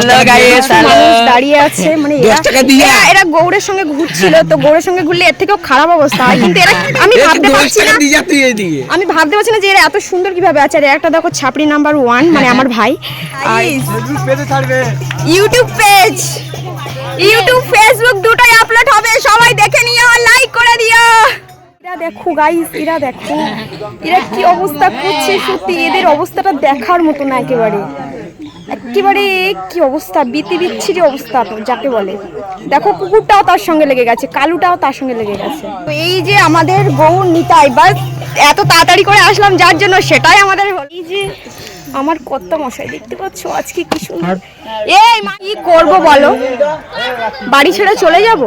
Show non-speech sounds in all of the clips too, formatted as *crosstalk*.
Hello guys hello দাঁড়িয়ে আছে মানে এরা দশ টাকা দিয়ে। এরা- এরা গৌড়ের সঙ্গে ঘুরছিল তো গৌড়ের সঙ্গে ঘুরলে এর থেকেও খারাপ অবস্থা। হয় *laughs* কিন্তু এরা আমি ভাবতে পারছি না আমি ভাবতে পারছি না যে এরা এত সুন্দর কীভাবে আছে। আর একটা দেখো ছাপড়ি নাম্বার ওয়ান মানে আমার ভাই। ইউটিউব পেজ ইউটিউব ফেসবুক দুটোই আপলোড হবে। সবাই দেখে নিও লাইক করে দিও। এরা দেখো গাইস এরা দেখো। এরা কি অবস্থা করছে সত্যি? এদের অবস্থাটা দেখার মতো না একেবারে। একেবারে কি অবস্থা? বিতি বিচ্ছিরি অবস্থা তো, যাকে বলে। দেখো, কুকুরটাও তার সঙ্গে লেগে গেছে, কালুটাও তার সঙ্গে লেগে গেছে। তো এই যে আমাদের গৌর নিতাই বাস এত তাড়াতাড়ি করে আসলাম, যার জন্য সেটাই আমাদের। এই যে আমার কত মশাই, দেখতে পাচ্ছ আজকে কি সুন্দর। এই মা, কি করব বলো? বাড়ি ছেড়ে চলে যাব?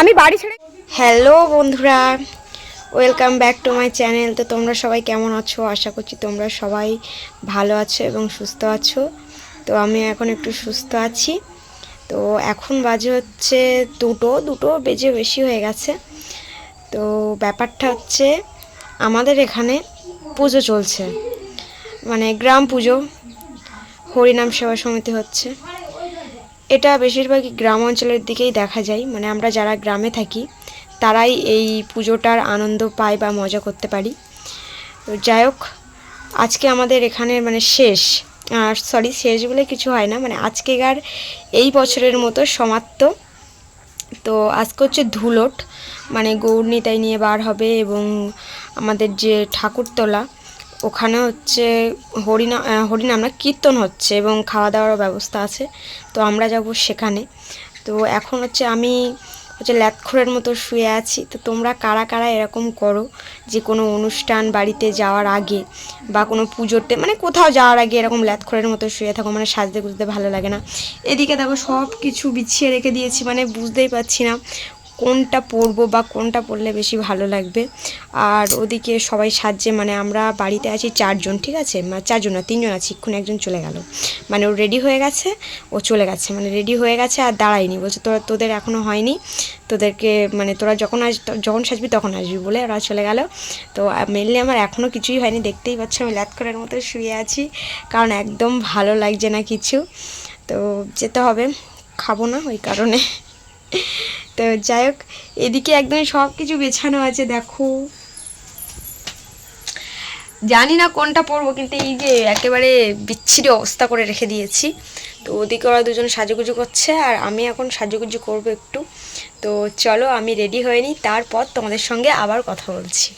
আমি বাড়ি ছেড়ে হ্যালো বন্ধুরা welcome back to my channel তো তোমরা সবাই কেমন আছো? আশা করছি তোমরা সবাই ভালো আছো এবং সুস্থ আছো। তো আমি এখন একটু সুস্থ আছি। তো এখন বাজে হচ্ছে দুটো দুটো বেজে বেশি হয়ে গেছে। তো ব্যাপারটা হচ্ছে আমাদের এখানে পুজো চলছে। মানে গ্রাম পুজো, হরিনাম সেবা সমিতি হচ্ছে। এটা বেশিরভাগই গ্রাম অঞ্চলের দিকেই দেখা যায়। মানে আমরা যারা গ্রামে থাকি তারাই এই পুজোটার আনন্দ পায় বা মজা করতে পারি। যাই হোক আজকে আমাদের এখানে মানে শেষ। সরি শেষ বলে কিছু হয় না। মানে আজকেকার এই বছরের মতো সমাপ্ত। তো আজকে হচ্ছে ধুলোট। মানে গৌরনীতাই নিয়ে বার হবে এবং আমাদের যে ঠাকুরতলা, ওখানে হচ্ছে হরিনাম হরিনাম না, কীর্তন হচ্ছে এবং খাওয়া দাওয়ারও ব্যবস্থা আছে। তো আমরা যাব সেখানে। তো এখন হচ্ছে আমি হচ্ছে ল্যাতখোরের মতো শুয়ে আছি, তো তোমরা কারা কারা এরকম করো? যে কোনো অনুষ্ঠান বাড়িতে যাওয়ার আগে বা কোনো পুজোতে মানে কোথাও যাওয়ার আগে এরকম ল্যাতখোরের মতো শুয়ে থাকো মানে সাজতে গুজতে ভালো লাগে না। এদিকে দেখো সব কিছু বিছিয়ে রেখে দিয়েছি মানে বুঝতেই পারছি না কোনটা পরবো বা কোনটা পরলে বেশি ভালো লাগবে। আর ওদিকে সবাই সাজছে মানে আমরা বাড়িতে আছি চারজন, ঠিক আছে? চারজন না, তিনজন আছি, এক্ষুনি একজন চলে গেল। মানে ও রেডি হয়ে গেছে, ও চলে গেছে মানে রেডি হয়ে গেছে আর দাঁড়ায়নি। বলছে, তোরা, তোদের এখনও হয়নি, তোদেরকে মানে তোরা যখন আস, যখন সাজবি তখন আসবি, বলে ওরা চলে গেল। তো মেনলি আমার এখনও কিছুই হয়নি, দেখতেই পাচ্ছ, আমি ল্যাত করার মতো শুয়ে আছি, কারণ একদম ভালো লাগছে না কিছু। তো, যেতে হবে, খাব না, ওই কারণে। তো যাই হোক, এদিকে একদম সব কিছু বেছানো আছে, দেখো। জানি না কোনটা পরবো, কিন্তু এই যে একেবারে বিচ্ছিরি অবস্থা করে রেখে দিয়েছি। তো ওদিকে ওরা দুজন সাজুগুজু করছে, আর আমি এখন সাজুগুজু করব একটু। তো চলো, আমি রেডি হয়ে নিই, তারপর তোমাদের সঙ্গে আবার কথা বলছি।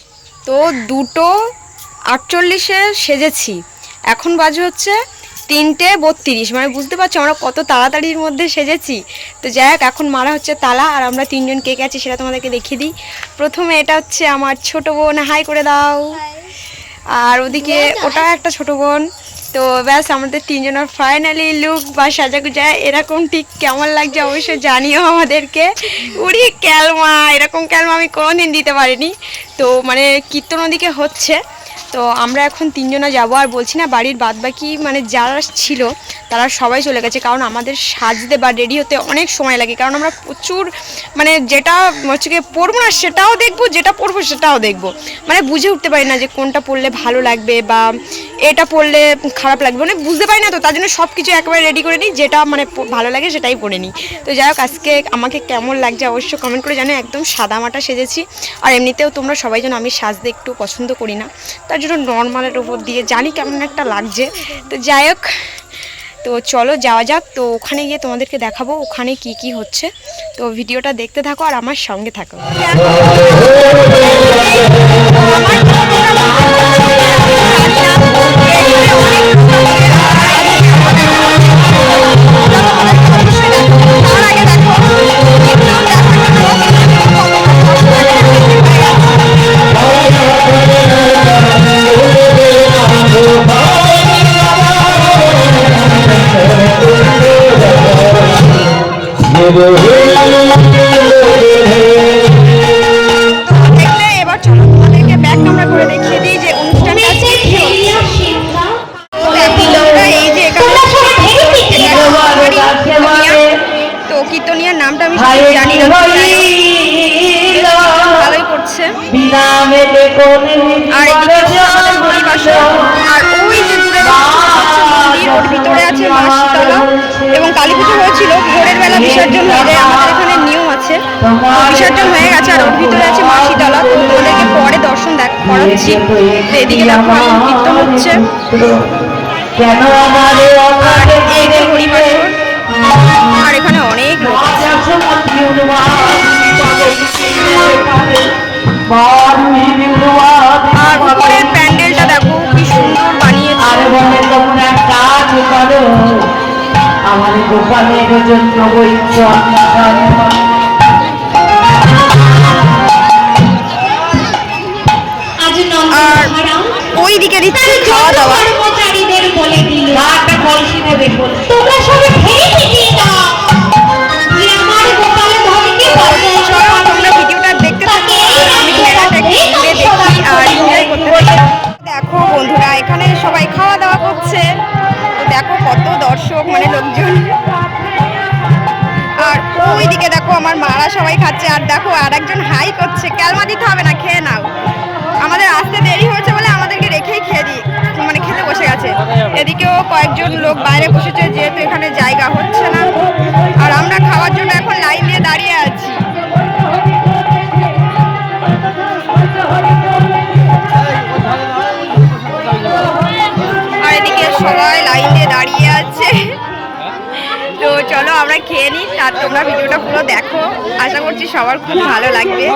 তো দুটো আটচল্লিশে সেজেছি। এখন বাজে হচ্ছে তিনটে বত্রিশ। মানে বুঝতে পারছ আমরা কত তাড়াতাড়ির মধ্যে সেজেছি। তো যাই হোক এখন মারা হচ্ছে তালা আর আমরা তিনজন কে গেছি সেটা তোমাদেরকে দেখিয়ে দিই। প্রথমে এটা হচ্ছে আমার ছোট বোন। হাই করে দাও। আর ওদিকে ওটা একটা ছোট বোন। তো ব্যাস আমাদের তিনজনের ফাইনালি লুক বা সাজাগুজা এরকম ঠিক কেমন লাগছে অবশ্যই জানিও আমাদেরকে। উড়ি ক্যালমা এরকম ক্যালমা আমি কোনোদিন দিতে পারিনি। তো মানে কীর্তন ওদিকে হচ্ছে। তো আমরা এখন তিনজনা যাব, আর বলছি না বাড়ির বাদবাকি মানে যারা ছিল, তারা সবাই চলে গেছে, কারণ আমাদের সাজতে বা রেডি হতে অনেক সময় লাগে, কারণ আমরা প্রচুর মানে যেটা হচ্ছে গিয়ে পরবো না সেটাও দেখব, যেটা পরবো সেটাও দেখব। মানে বুঝে উঠতে পারি না যে কোনটা পরলে ভালো লাগবে বা এটা পরলে খারাপ লাগবে মানে বুঝতে পারি না তো, তার জন্য সব কিছু একেবারে রেডি করে নিই, যেটা মানে ভালো লাগে সেটাই পরে নিই। তো যাই হোক, আজকে আমাকে কেমন লাগছে অবশ্যই কমেন্ট করে জানো একদম সাদা মাটা সেজেছি, আর এমনিতেও তোমরা সবাই যেন আমি সাজতে একটু পছন্দ করি না। তার জন্য নর্মালের উপর দিয়ে জানি কেমন একটা লাগছে। তো যাই হোক, তো চলো যাওয়া যাক। তো ওখানে গিয়ে তোমাদেরকে দেখাবো ওখানে কি কি হচ্ছে। তো ভিডিওটা দেখতে থাকো আর আমার সঙ্গে থাকো। আর এদিকে আর ওই যে দূরে দেখতে পাচ্ছ মন্দির ওর ভিতরে আছে মা শীতলা। এদের আমাদের এখানে নিয়ম আছে। বিসর্জন হয়ে গেছে আর ওর ভিতরে আছে মাসিতলা তো ওদেরকে পরে দর্শন দেখ করাচ্ছি। তো এদিকে দেখো কীর্তন হচ্ছে। আর এই যে হরিবাসর আর এখানে অনেক লোক আছে। উপরের প্যান্ডেলটা দেখো কি সুন্দর বানিয়েছে। আমার গোপালের জন্য বৈচ্য আর ওই দিকে দিচ্ছে খাওয়া দাওয়া। কর্মচারীদের বলে দিল। একটা কলসি নেবে আমার মারা সবাই খাচ্ছে আর দেখো আর একজন হাই করছে। ক্যালমা দিতে হবে না, খেয়ে নাও। আমাদের আসতে দেরি হয়েছে বলে আমাদেরকে রেখেই খেয়ে দিই মানে খেতে বসে গেছে। এদিকেও কয়েকজন লোক বাইরে বসেছে, যেহেতু এখানে জায়গা হচ্ছে না। আর আমরা খাওয়ার জন্য এখন লাইন দিয়ে দাঁড়িয়ে আছি। আর এদিকে সবাই লাইন দিয়ে দাঁড়িয়ে আছে। চলো আমরা খেয়ে নিই, আর তোমরা ভিডিওটা পুরো দেখো। আশা করছি সবার খুব ভালো লাগবে।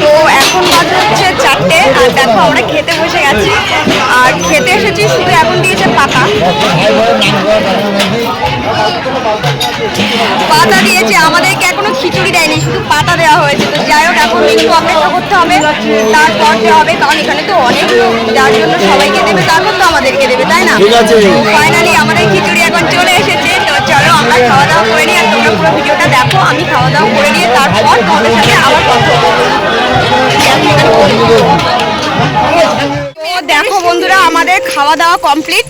তো এখন বাজে হচ্ছে চারটে আর দেখো আমরা খেতে বসে গেছি। আর খেতে এসেছি শুধু এখন দিয়েছে পাতা। পাতা দিয়েছে আমাদেরকে এখনও খিচুড়ি দেয়নি শুধু পাতা দেওয়া হয়েছে। তো যাই হোক এখন একটু অপেক্ষা করতে হবে তারপর হবে কারণ এখানে তো অনেক লোক যার জন্য সবাইকে দেবে তারপর তো আমাদেরকে দেবে তাই না? ফাইনালি আমাদের খিচুড়ি এখন চলে এসেছে তো চলো আমরা খাওয়া দাওয়া করে নিই আর পুরো ভিডিওটা দেখো, আমি খাওয়া দাওয়া করে নিয়ে তারপর তোমাদের সাথে আবার কথা দেখো বন্ধুরা, আমাদের খাওয়া দাওয়া কমপ্লিট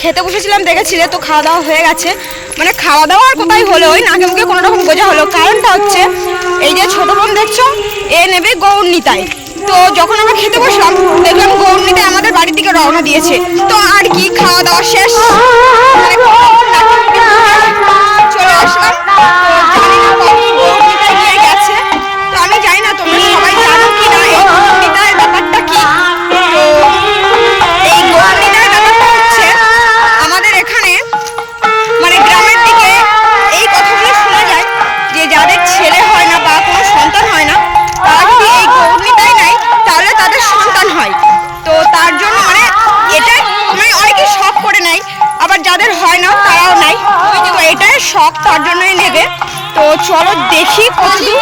খেতে বসেছিলাম, দেখেছিলে তো খাওয়া দাওয়া হয়ে গেছে। মানে খাওয়া দাওয়া আর কোথায় হলো, ওই নাকে মুখে কোনো রকম বোঝা হলো। কারণটা হচ্ছে, এই যে ছোট বোন দেখছ, এ নেবে গৌর নিতাই তো যখন আমরা খেতে বসলাম, দেখলাম গৌর নিতাই আমাদের বাড়ির দিকে রওনা দিয়েছে। তো আর কি খাওয়া দাওয়া শেষ? মানে চলে আসলাম। Oh, চলো দেখি কতদূর।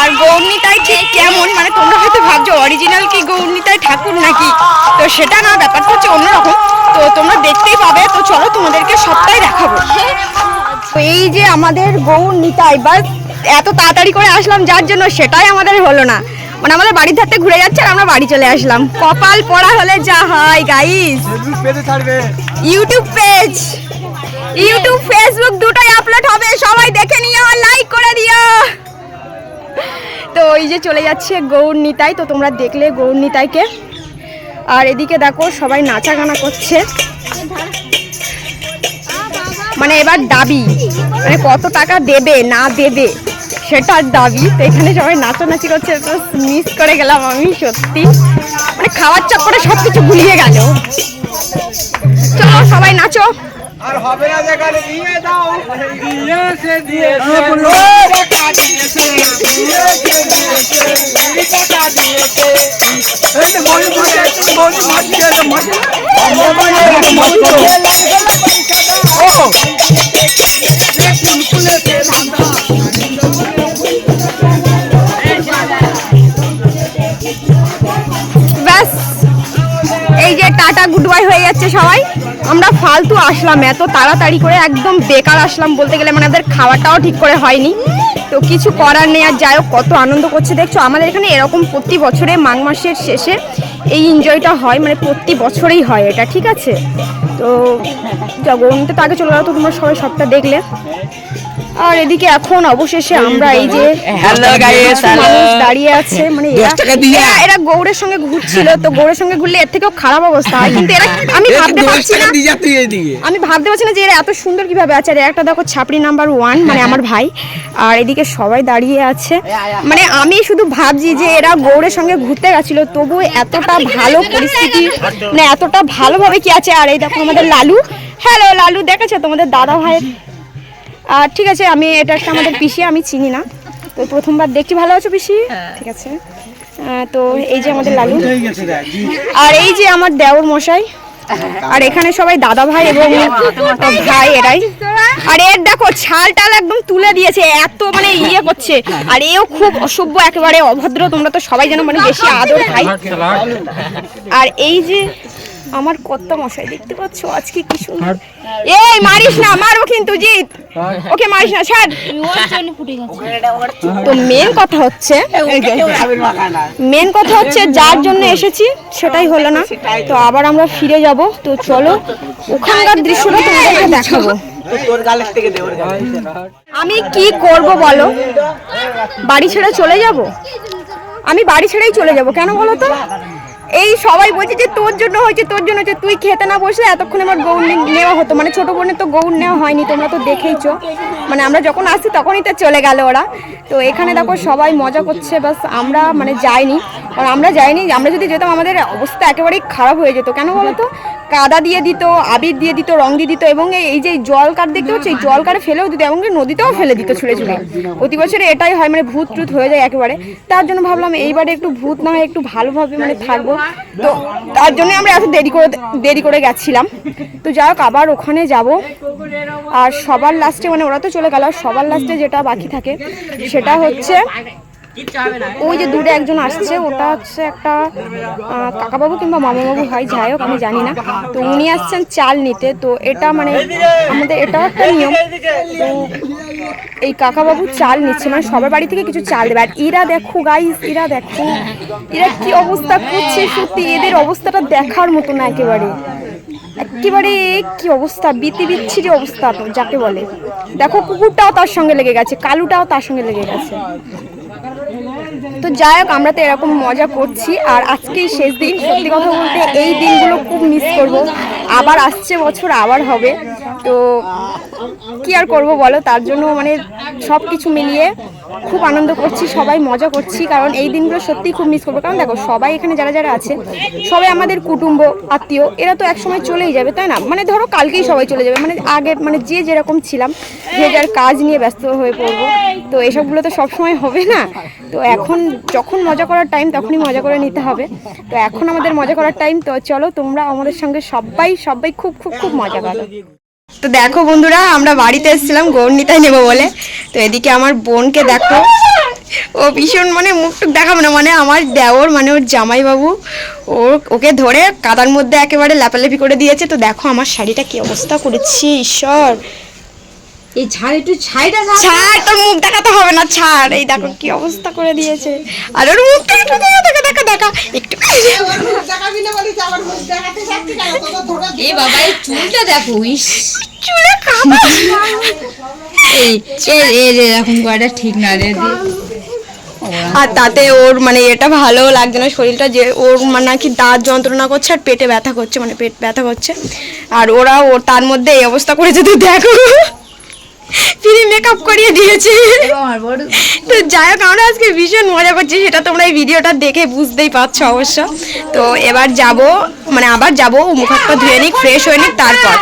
আর গৌরনীতাই ঠিক কেমন? মানে তোমরা হয়তো ভাবছ অরিজিনাল কি গৌরনীতাই ঠাকুর নাকি? তো সেটা না ব্যাপারটা হচ্ছে অন্যরকম। তো তোমরা দেখতেই পাবে। তো চলো তোমাদেরকে সবটাই দেখাবো। এই যে আমাদের গৌর নিতাই বা এত তাড়াতাড়ি করে আসলাম যার জন্য সেটাই আমাদের হলো না। মানে আমাদের বাড়ির ধারতে ঘুরে যাচ্ছে আর আমরা বাড়ি চলে আসলাম। কপাল পড়া হলে যা হয় guys YouTube page YouTube Facebook দুটোই আপলোড হবে। সবাই দেখে নিও লাইক করে দিও। তো এই যে চলে যাচ্ছে গৌর নিতাই তো তোমরা দেখলে গৌর নিতাইকে আর এদিকে দেখো, সবাই নাচা গানা করছে। মানে এবার দাবি মানে কত টাকা দেবে, না দেবে, সেটার দাবি। তো এখানে সবাই নাচানাচি করছে, তো মিস করে গেলাম আমি, সত্যি। মানে খাওয়ার চক্করে সব কিছু গুলিয়ে গেল। চলো সবাই নাচো। আর হবে না যেখানে দিয়ে দাও দিয়েছে দিয়েছে টাকা দিয়েছে দিয়েছে দিয়েছে টাকা দিয়েছে এই যে মনে মনে একটু মনে মাছি আছে মাছি ও ফুলফুলেছে ধান্দা ব্যাস এই যে টাটা গুড বাই হয়ে যাচ্ছে সবাই। আমরা ফালতু আসলাম, এত তাড়াতাড়ি করে একদম বেকার আসলাম বলতে গেলে মানে আমাদের খাওয়াটাও ঠিক করে হয়নি। তো কিছু করার নেই, আর যাই হোক, কত আনন্দ করছে। দেখছ, আমাদের এখানে এরকম প্রতি বছরে মাঘ মাসের শেষে এই এনজয়টা হয় মানে প্রতি বছরেই হয় এটা, ঠিক আছে? তো জগন্নাথ তো আগে চলে গেলো তো, তোমরা সবাই সবটা দেখলে। আর এদিকে এখন অবশেষে আমরা এই যে হ্যালো গাইস দাঁড়িয়ে আছে মানে এরা দশ টাকা দিয়ে। এরা- এরা গৌড়ের সঙ্গে ঘুরছিল তো গৌড়ের সঙ্গে ঘুরলে এর থেকেও খারাপ অবস্থা হয়। কিন্তু এরা আমি ভাবতে পারছি না দিয়ে যা এদিকে। আমি ভাবতে পারছি না যে এরা এত সুন্দর কীভাবে আছে। আর একটা দেখো ছাপড়ি নাম্বার ওয়ান মানে আমার ভাই। আর এদিকে সবাই দাঁড়িয়ে আছে। মানে আমি শুধু ভাবছি যে এরা গৌড়ের সঙ্গে ঘুরতে গেছিল তবু এতটা ভালো পরিস্থিতি মানে এতটা ভালোভাবে কি আছে। আর এই দেখো আমাদের লালু। হ্যালো লালু দেখেছ তোমাদের দাদা ভাইয়ের আর ঠিক আছে আমি এটা একটা আমাদের পিসি আমি চিনি না। তো প্রথমবার দেখছি ভালো আছো পিসি? ঠিক আছে। তো এই যে আমাদের লালু। আর এই যে আমার দেওর মশাই আর এখানে সবাই দাদা ভাই এবং ভাই। এরাই। আর এর দেখো ছাল টাল একদম তুলে দিয়েছে এত মানে ইয়ে করছে। আর এও খুব অসভ্য একেবারে অভদ্র তোমরা তো সবাই যেন মানে বেশি আদর খাই আর এই যে আমার কর্তা মশাই দেখতে পাচ্ছ? আজকে কি সুন্দর। এই মারিস না মারবো কিন্তু জিৎ। ওকে মারিস না ছাড়। তো মেন কথা হচ্ছে মেন কথা হচ্ছে যার জন্য এসেছি সেটাই হলো না। তো আবার আমরা ফিরে যাব। তো চলো ওখানকার দৃশ্যটা তোমাদেরকে দেখাবো। আমি কি করব বলো? বাড়ি ছেড়ে চলে যাব? আমি বাড়ি ছেড়েই চলে যাব কেন বলো তো? এই সবাই বলছে যে তোর জন্য হয়েছে, তোর জন্য হয়েছে। তুই খেতে না বসলে এতক্ষণ আমার গৌর নেওয়া হতো। মানে ছোটো বোনের তো গৌর নেওয়া হয়নি, তোমরা তো দেখেইছো। মানে আমরা যখন আসছি তখনই তো চলে গেল ওরা। তো এখানে দেখো সবাই মজা করছে, বাস আমরা মানে যাইনি। আর আমরা যাইনি, আমরা যদি যেতাম আমাদের অবস্থা একেবারেই খারাপ হয়ে যেত। কেন বলতো কাদা দিয়ে দিত, আবির দিয়ে দিত, রং দিয়ে দিত এবং এই যে জল কাঠ দেখতে পাচ্ছ, এই জল কাঠে ফেলেও দিত এবং নদীতেও ফেলে দিত ছুঁড়ে ছুঁড়ে। প্রতি বছরে এটাই হয় মানে ভূত টুত হয়ে যায় একেবারে। তার জন্য ভাবলাম এইবারে একটু ভূত না হয় একটু ভালোভাবে মানে থাকব। তো তার জন্য আমরা এত দেরি করে দেরি করে গেছিলাম। তো যাই হোক, আবার ওখানে যাব। আর সবার লাস্টে মানে ওরা তো চলে গেল সবার লাস্টে যেটা বাকি থাকে, সেটা হচ্ছে ওই যে দূরে একজন আসছে, ওটা হচ্ছে একটা কাকাবাবু কিংবা মামাবাবু হয় যাই হোক, আমি জানি না। তো উনি আসছেন চাল নিতে, তো এটা মানে আমাদের এটাও একটা নিয়ম। তো এই কাকাবাবু চাল নিচ্ছে মানে সবার বাড়ি থেকে কিছু চাল দেবে। আর এরা দেখো গাইস এরা দেখো, এরা কি অবস্থা করছে সত্যি? এদের অবস্থাটা দেখার মতো না একেবারে। একেবারে কি অবস্থা? বিতি বিচ্ছিরি অবস্থা যাকে বলে। দেখো, কুকুরটাও তার সঙ্গে লেগে গেছে, কালুটাও তার সঙ্গে লেগে গেছে। তো যাই হোক, আমরা তো এরকম মজা করছি আর আজকেই শেষ দিন। সত্যি কথা বলতে এই দিনগুলো খুব মিস করব। আবার আসছে বছর, আবার হবে। তো কি আর করব বলো? তার জন্য মানে সব কিছু মিলিয়ে খুব আনন্দ করছি, সবাই মজা করছি, কারণ এই দিনগুলো সত্যি খুব মিস করব। কারণ দেখো, সবাই এখানে যারা যারা আছে, সবাই আমাদের কুটুম্ব, আত্মীয়, এরা তো একসময় চলেই যাবে, তাই না? মানে ধরো কালকেই সবাই চলে যাবে। মানে আগে মানে যে যেরকম ছিলাম, যে যার কাজ নিয়ে ব্যস্ত হয়ে পড়ব। তো এসবগুলো তো সবসময় হবে না? তো এখন যখন মজা করার টাইম তখনই মজা করে নিতে হবে। তো এখন আমাদের মজা করার টাইম তো চলো তোমরা আমাদের সঙ্গে সবাই সবাই খুব খুব খুব মজা করো। তো দেখো বন্ধুরা, আমরা বাড়িতে এসেছিলাম গৌরনীতায় নেব বলে। তো এদিকে আমার বোনকে দেখো। ও ভীষণ মানে মুখটুক দেখাবো না মানে আমার দেওর মানে ওর জামাইবাবু ও ওকে ধরে কাদার মধ্যে একেবারে লাপালাপি করে দিয়েছে। তো দেখো আমার শাড়িটা কি অবস্থা করেছি, ঈশ্বর! এই ছাড় একটু ছাইটা ছাড় তোর মুখ দেখাতে হবে না ছাড়। এই দেখো কি অবস্থা করে দিয়েছে। আর ওর মুখটা একটু দেখা দেখা দেখা দেখা। একটু। এ বাবা এই চুলটা দেখো ইস। চুলে কাদা এই এ রে এরকম করাটা ঠিক না রে আর তাতে ওর মানে এটা ভালো লাগছে না শরীরটা যে ওর মানে নাকি দাঁত যন্ত্রণা করছে আর পেটে ব্যথা করছে মানে পেট ব্যথা করছে। আর ওরা ওর তার মধ্যে এই অবস্থা করেছে তুই দেখো। ফিরে মেকআপ করিয়ে দিয়েছে। তো যাই হোক আমরা আজকে ভীষণ মজা করছি সেটা তোমরা এই ভিডিওটা দেখে বুঝতেই পারছ অবশ্য। তো এবার যাব মানে আবার যাব মুখ হাত পা ধুয়ে নিক ফ্রেশ হয়ে নিক তারপর।